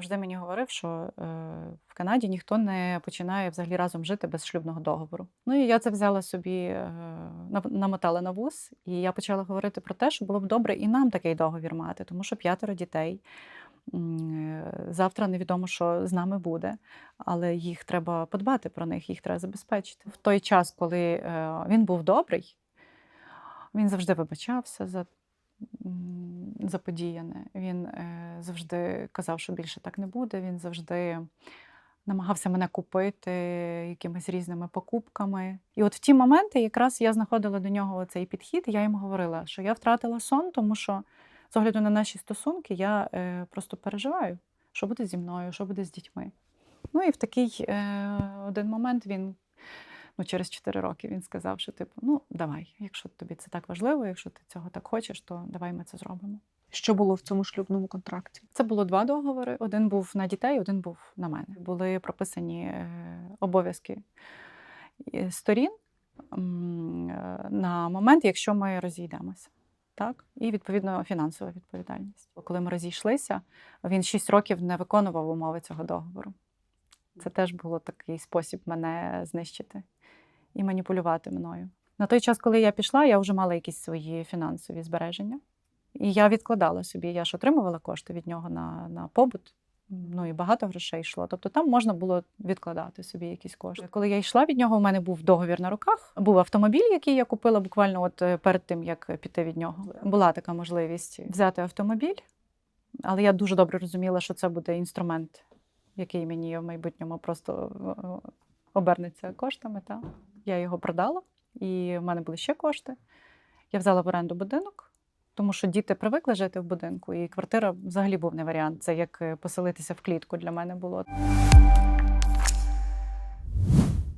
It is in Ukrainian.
завжди мені говорив, що е, в Канаді ніхто не починає взагалі разом жити без шлюбного договору. Ну і я це взяла собі, е, намотала на вуз, і я почала говорити про те, що було б добре і нам такий договір мати, тому що п'ятеро дітей. Е, Завтра невідомо, що з нами буде, але їх треба подбати про них, їх треба забезпечити. В той час, коли е, він був добрий, він завжди вибачався за, м, за подіяне. Він е, завжди казав, що більше так не буде. Він завжди намагався мене купити якимись різними покупками. І от в ті моменти якраз я знаходила до нього цей підхід, і я йому говорила, що я втратила сон, тому що з огляду на наші стосунки я е, просто переживаю, що буде зі мною, що буде з дітьми. Ну і в такий е, один момент він. Ну, через 4 роки він сказав, що типу, ну давай, якщо тобі це так важливо, якщо ти цього так хочеш, то давай ми це зробимо. Що було в цьому шлюбному контракті? Це було два договори: один був на дітей, один був на мене. Були прописані е, обов'язки е, сторін е, на момент, якщо ми розійдемося. Так, і відповідно фінансова відповідальність. Коли ми розійшлися, він 6 років не виконував умови цього договору. Це теж було такий спосіб мене знищити і маніпулювати мною. На той час, коли я пішла, я вже мала якісь свої фінансові збереження. І я відкладала собі, я ж отримувала кошти від нього на, на побут. Ну і багато грошей йшло. Тобто там можна було відкладати собі якісь кошти. Коли я йшла від нього, у мене був договір на руках. Був автомобіль, який я купила буквально от е, перед тим, як піти від нього. Була така можливість взяти автомобіль, але я дуже добре розуміла, що це буде інструмент, який мені в майбутньому просто е, обернеться коштами. Та. Я його продала, і в мене були ще кошти. Я взяла в оренду будинок. Тому що діти привикли жити в будинку, і квартира взагалі був не варіант. Це як е, поселитися в клітку для мене було.